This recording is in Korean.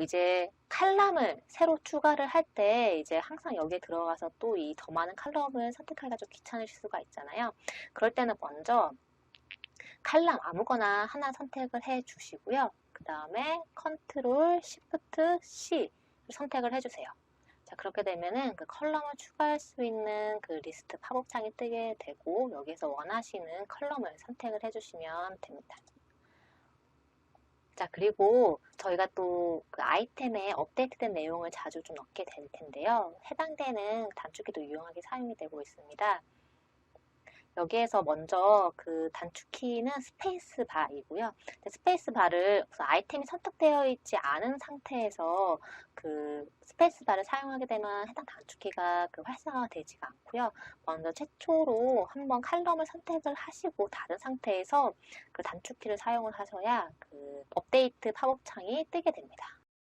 이제 칼럼을 새로 추가를 할 때 이제 항상 여기에 들어가서 또 이 더 많은 칼럼을 선택하기가 좀 귀찮으실 수가 있잖아요. 그럴 때는 먼저 칼럼 아무거나 하나 선택을 해 주시고요. 그 다음에 컨트롤 시프트 C 선택을 해주세요. 자, 그렇게 되면은 그 컬럼을 추가할 수 있는 그 리스트 팝업 창이 뜨게 되고 여기에서 원하시는 컬럼을 선택을 해주시면 됩니다. 자, 그리고 저희가 또 그 아이템에 업데이트된 내용을 자주 좀 넣게 될 텐데요. 해당되는 단축키도 유용하게 사용이 되고 있습니다. 여기에서 먼저 그 단축키는 스페이스 바이고요. 스페이스 바를 아이템이 선택되어 있지 않은 상태에서 그 스페이스 바를 사용하게 되면 해당 단축키가 그 활성화가 되지가 않고요. 먼저 최초로 한번 칼럼을 선택을 하시고 다른 상태에서 그 단축키를 사용을 하셔야 그 업데이트 팝업 창이 뜨게 됩니다.